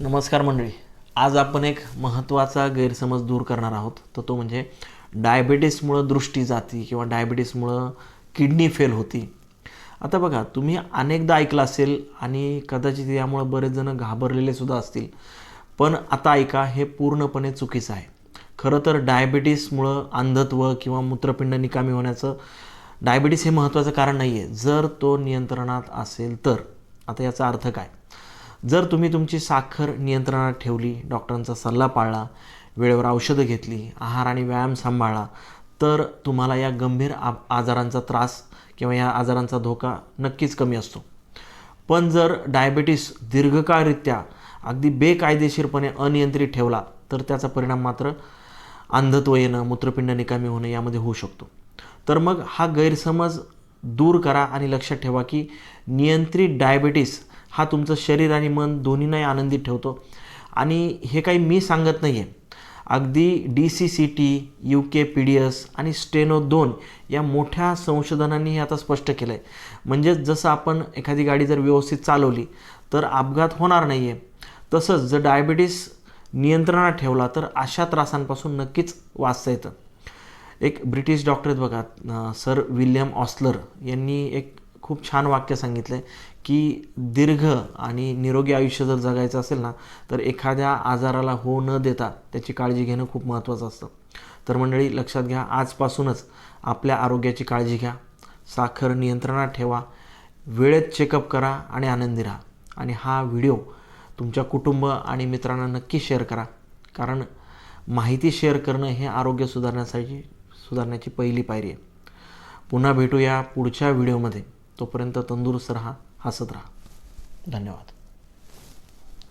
नमस्कार मंडळी. आज आपण एक महत्त्वाचा गैरसमज दूर करणार आहोत. तर तो म्हणजे डायबिटीसमुळं दृष्टी जाती किंवा डायबिटीसमुळं किडनी फेल होती. आता बघा तुम्ही अनेकदा ऐकलं असेल आणि कदाचित यामुळं बरेच जण घाबरलेले सुद्धा असतील. पण आता ऐका हे पूर्णपणे चुकीचं आहे. खरं तर डायबिटीसमुळं अंधत्व किंवा मूत्रपिंड निकामी होण्याचं डायबिटीस हे महत्त्वाचं कारण नाही आहे जर तो नियंत्रणात असेल तर. आता याचा अर्थ काय? जर तुम्ही तुमची साखर नियंत्रणात ठेवली डॉक्टरांचा सल्ला पाळला वेळेवर औषधं घेतली आहार आणि व्यायाम सांभाळला तर तुम्हाला या गंभीर आ आजारांचा त्रास किंवा या आजारांचा धोका नक्कीच कमी असतो. पण जर डायबिटीस दीर्घकाळरित्या अगदी बेकायदेशीरपणे अनियंत्रित ठेवला तर त्याचा परिणाम मात्र अंधत्व येणं मूत्रपिंड निकामी होणं यामध्ये होऊ शकतो. तर मग हा गैरसमज दूर करा आणि लक्षात ठेवा की नियंत्रित डायबिटीस हा तुमचं शरीर आणि मन दोन्हींनाही आनंदी ठेवतो. आणि हे काही मी सांगत नाही आहे अगदी D C C T U K P D S आणि स्टेनो दोन या मोठ्या संशोधनांनी हे आता स्पष्ट केलं आहे म्हणजेच जसं आपण एखादी गाडी जर व्यवस्थित चालवली तर अपघात होणार नाही आहे तसंच जर डायबिटीस नियंत्रणात ठेवला तर अशा त्रासांपासून नक्कीच वाचता येतं. एक ब्रिटिश डॉक्टर आहेत बघा सर विल्यम ऑस्लर यांनी एक खूप छान वाक्य सांगितलं आहे की दीर्घ आणि निरोगी आयुष्य जर जगायचं असेल ना तर एखाद्या आजाराला होऊ न देता त्याची काळजी घेणं खूप महत्त्वाचं असतं. तर मंडळी लक्षात घ्या आजपासूनच आपल्या आरोग्याची काळजी घ्या. साखर नियंत्रणात ठेवा. वेळेत चेकअप करा आणि आनंदी राहा. आणि हा व्हिडिओ तुमच्या कुटुंब आणि मित्रांना नक्की शेअर करा. कारण माहिती शेअर करणं हे आरोग्य सुधारण्यासाठी सुधारण्याची पहिली पायरी आहे. पुन्हा भेटूया पुढच्या व्हिडिओमध्ये. तोपर्यंत तंदुरुस्त राहा हसत राहा. धन्यवाद.